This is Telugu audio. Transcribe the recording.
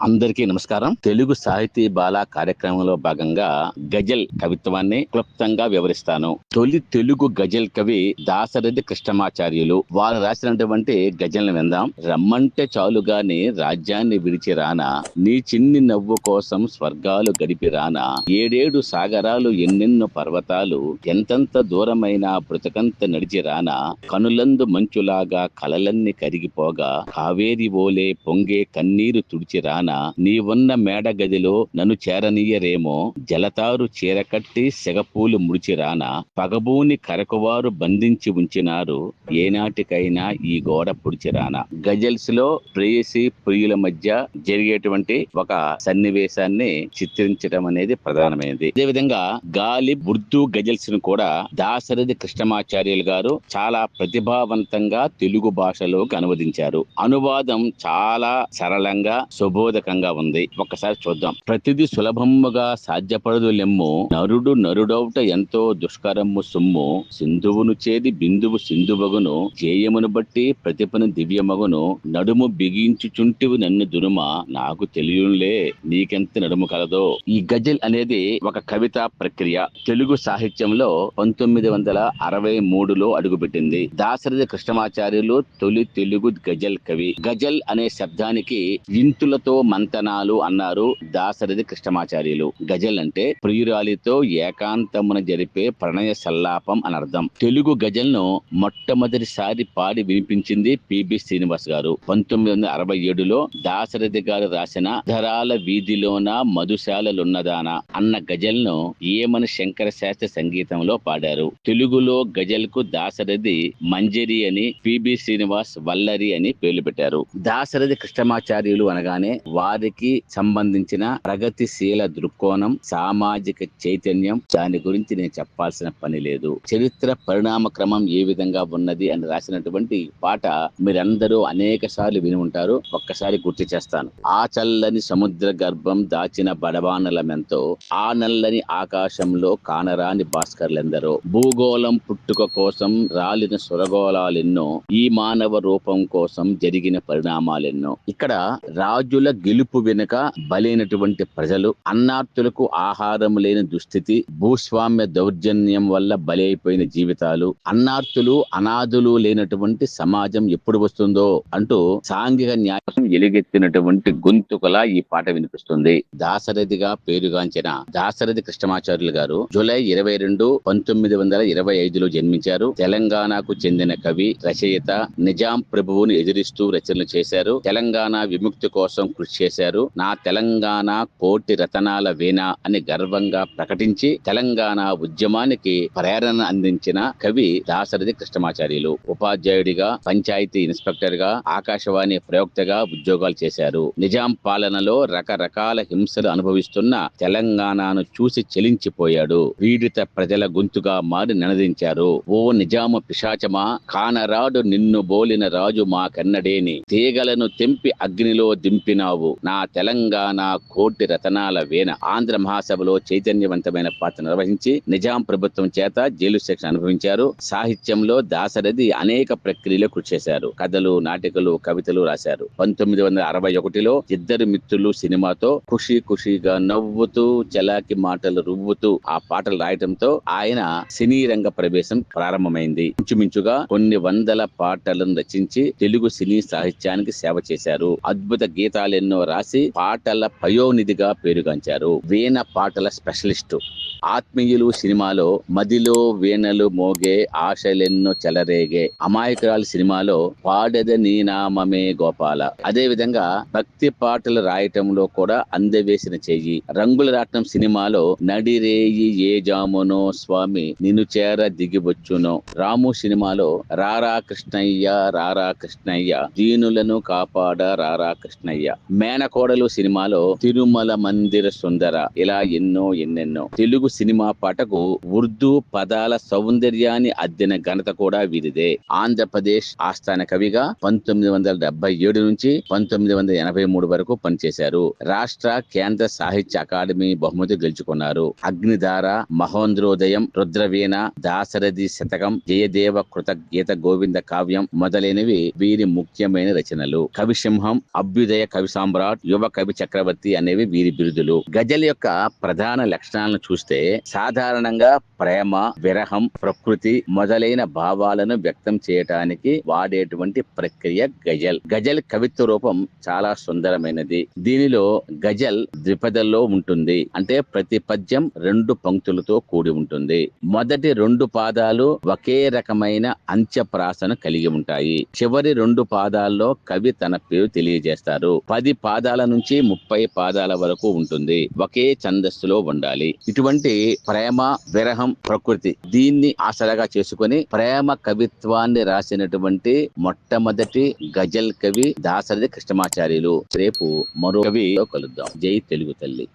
అందరికీ నమస్కారం. తెలుగు సాహితీ బాల కార్యక్రమంలో భాగంగా గజల్ కవిత్వాన్ని క్లుప్తంగా వివరిస్తాను. తొలి తెలుగు గజల్ కవి దాసరథి కృష్ణమాచార్యులు వారు రాసినటువంటి గజల్ని విందాం. రమ్మంటే చాలు గాని రాజ్యాన్ని విడిచి రానా నీ చిన్ని నవ్వు కోసం స్వర్గాలు గడిపి రానా ఏడేడు సాగరాలు ఎన్నెన్నో పర్వతాలు ఎంతెంత దూరమైన బ్రతకంత నడిచి రానా కనులందు మంచులాగా కలలన్నీ కరిగిపోగా కావేరి ఓలే పొంగే కన్నీరు తుడిచి రానా నీవున్న మేడ గదిలో నన్ను చేరనీయరేమో. జలతారు చీరకట్టి సెగపూలు ముడిచి రానా పగబూని కరకువారు బంధించి ఉంచినారు. ఏనాటికైనా ఈ గోడ పుడిచిరాన. గజల్స్లో ప్రేయసి ప్రియుల మధ్య జరిగేటువంటి ఒక సన్నివేశాన్ని చిత్రించడం అనేది ప్రధానమైనది. అదేవిధంగా గాలి ఉర్దూ గజల్స్ను కూడా దాశరథి కృష్ణమాచార్యులు గారు చాలా ప్రతిభావంతంగా తెలుగు భాషలోకి అనువదించారు. అనువాదం చాలా సరళంగా ఆహ్లాదకంగా ఉంది. ఒక్కసారి చూద్దాం. ప్రతిది సులభముగా సాధ్యపడదు లెమ్ము. నరుడు నరుడౌట ఎంతో దుష్కరమ్ము సొమ్ము. సింధువును చేది బిందువు సింధువగును. జేయమును బట్టి ప్రతిపను దివ్యమగును. నడుము బిగించుచుంటివి నన్ను దునుమ. నాకు తెలియనులే నీకెంత నడుము కలదో. ఈ గజల్ అనేది ఒక కవిత ప్రక్రియ. తెలుగు సాహిత్యంలో పంతొమ్మిది వందల అరవై మూడులో అడుగుపెట్టింది. దాశరథి కృష్ణమాచార్యులు తొలి తెలుగు గజల్ కవి. గజల్ అనే శబ్దానికి ఇంతులతో మంతనాలు అన్నారు దాశరథి కృష్ణమాచార్యులు. గజల్ అంటే ప్రియురాలితో ఏకాంతమున జరిపే ప్రణయ సల్లాపం అని అర్థం. తెలుగు గజల్ను మొట్టమొదటిసారి పాడి వినిపించింది పిబి శ్రీనివాస్ గారు. పంతొమ్మిది వందల అరవై ఏడులో దాశరథి గారు రాసిన ధరాల వీధిలోన మధుశాలలున్నదానా అన్న గజల్ను ఏమని శంకర శాస్త్రి సంగీతంలో పాడారు. తెలుగులో గజల్కు దాశరథి మంజరి అని పిబి శ్రీనివాస్ వల్లరి అని పేర్లు పెట్టారు. దాశరథి కృష్ణమాచార్యులు అనగానే వారికి సంబంధించిన ప్రగతిశీల దృక్కోణం సామాజిక చైతన్యం దాని గురించి నేను చెప్పాల్సిన పని లేదు. చరిత్ర పరిణామ క్రమం ఏ విధంగా ఉన్నది అని రాసినటువంటి పాట మీరందరూ అనేక సార్లు విని ఉంటారు. ఒక్కసారి గుర్తు చేస్తాను. ఆ చల్లని సముద్ర గర్భం దాచిన బడవానలమెంతో ఆ నల్లని ఆకాశంలో కానరాని భాస్కర్లెందరో. భూగోళం పుట్టుక కోసం రాలిన సురగోళాలెన్నో ఈ మానవ రూపం కోసం జరిగిన పరిణామాలెన్నో. ఇక్కడ రాజుల గెలుపు వెనుక బలైనటువంటి ప్రజలు అన్నార్తులకు ఆహారం లేని దుస్థితి భూస్వామ్య దౌర్జన్యం వల్ల బలైపోయిన జీవితాలు అన్నార్తులు అనాథులు లేనటువంటి సమాజం ఎప్పుడు వస్తుందో అంటూ సాంఘిక న్యాయం ఎలుగెత్తినటువంటి గొంతుకలా ఈ పాట వినిపిస్తుంది. దాశరథిగా పేరుగాంచిన దాశరథి కృష్ణమాచార్యులు గారు జూలై ఇరవై రెండు పంతొమ్మిది వందల ఇరవై ఐదులో జన్మించారు. తెలంగాణకు చెందిన కవి రచయిత నిజాం ప్రభువును ఎదిరిస్తూ రచనలు చేశారు. తెలంగాణ విముక్తి కోసం కృషి చేశారు. నా తెలంగాణ కోటి రతనాల వీణ అని గర్వంగా ప్రకటించి తెలంగాణ ఉద్యమానికి ప్రేరణ అందించిన కవి దాసరథి కృష్ణమాచార్యులు. ఉపాధ్యాయుడిగా పంచాయతీ ఇన్స్పెక్టర్గా ఆకాశవాణి ప్రయోక్తగా ఉద్యోగాలు చేశారు. నిజాం పాలనలో రకరకాల హింసలు అనుభవిస్తున్న తెలంగాణను చూసి చెలించిపోయాడు. పీడిత ప్రజల గొంతుగా మారి నినదించారు ఓ నిజాము పిశాచమా? కానరాడు నిన్ను బోలిన రాజు మాకెన్నడేని తీగలను తెంపి అగ్నిలో దింపినావు. నా తెలంగాణ కోటి రతనాల వేణ ఆంధ్ర మహాసభలో చైతన్యవంతమైన పాత్ర నిర్వహించి నిజాం ప్రభుత్వం చేత జైలు శిక్ష అనుభవించారు. సాహిత్యంలో దాసరథి అనేక ప్రక్రియలు కృషి చేశారు. కథలు నాటికలు కవితలు రాశారు. పంతొమ్మిది వందల అరవై ఒకటిలో ఇద్దరు మిత్రులు సినిమాతో ఖుషి ఖుషిగా నవ్వుతూ చలాకి మాటలు రువ్వుతూ ఆ పాటలు రాయటంతో ఆయన సినీ రంగ ప్రవేశం ప్రారంభమైంది. ఇంచుమించుగా కొన్ని వందల పాటలను రచించి తెలుగు సినీ సాహిత్యానికి సేవ చేశారు. అద్భుత గీతాలెన్నో రాసి పాటల పయోనిధిగా పేరుగాంచారు. వీణ పాటల స్పెషలిస్టు. ఆత్మీయులు సినిమాలో మదిలో వీణలు మోగే ఆశలెన్నో చెలరేగే. అమాయకురాలు సినిమాలో పాడెద నీ నామమే గోపాల. అదే విధంగా భక్తి పాటలు రాయటంలో కూడా అందవేసిన చెయ్యి రంగుల రాట్నం సినిమాలో నడిరేయి ఏ జామునో స్వామి నిన్ను చేర దిగివచ్చునో. రాము సినిమాలో రారా కృష్ణయ్య రారా కృష్ణయ్య దీనులను కాపాడ రారా కృష్ణయ్య. మేనకోడలు సినిమాలో తిరుమల మందిర సుందర. ఇలా ఎన్నో ఎన్నెన్నో. తెలుగు సినిమా పాటకు ఉర్దూ పదాల సౌందర్యాన్ని అద్దిన ఘనత కూడా వీరిదే. ఆంధ్రప్రదేశ్ ఆస్థాన కవిగా పంతొమ్మిది వందల డెబ్బై ఏడు నుంచి పంతొమ్మిది వందల ఎనభై మూడు వరకు పనిచేశారు. రాష్ట్ర కేంద్ర సాహిత్య అకాడమీ బహుమతి గెలుచుకున్నారు. అగ్నిధార మహోంద్రోదయం రుద్రవీణ దాశరథి శతకం జయదేవ కృత గీత గోవింద కావ్యం మొదలైనవి వీరి ముఖ్యమైన రచనలు. కవిసింహం అభ్యుదయ కవి సామ్రాట్ యువ కవి చక్రవర్తి అనేవి వీరి బిరుదులు. గజల్ యొక్క ప్రధాన లక్షణాలను చూస్తే సాధారణంగా ప్రేమ విరహం ప్రకృతి మొదలైన భావాలను వ్యక్తం చేయటానికి వాడేటువంటి ప్రక్రియ గజల్. గజల్ కవిత్వ రూపం చాలా సుందరమైనది. దీనిలో గజల్ ద్విపదల్లో ఉంటుంది. అంటే ప్రతి పద్యం రెండు పంక్తులతో కూడి ఉంటుంది. మొదటి రెండు పాదాలు ఒకే రకమైన అంత్యప్రాసను కలిగి ఉంటాయి. చివరి రెండు పాదాల్లో కవి తన పేరు తెలియజేస్తారు. పది పాదాల నుంచి ముప్పై పాదాల వరకు ఉంటుంది. ఒకే ఛందస్సులో ఉండాలి. ఇటువంటి ప్రేమ విరహం ప్రకృతి దీన్ని ఆసరాగా చేసుకొని ప్రేమ కవిత్వాన్ని రాసినటువంటి మొట్టమొదటి గజల్ కవి దాసరి కృష్ణమాచార్యులు. రేపు మరో కవి కలుద్దాం. జై తెలుగు తల్లి.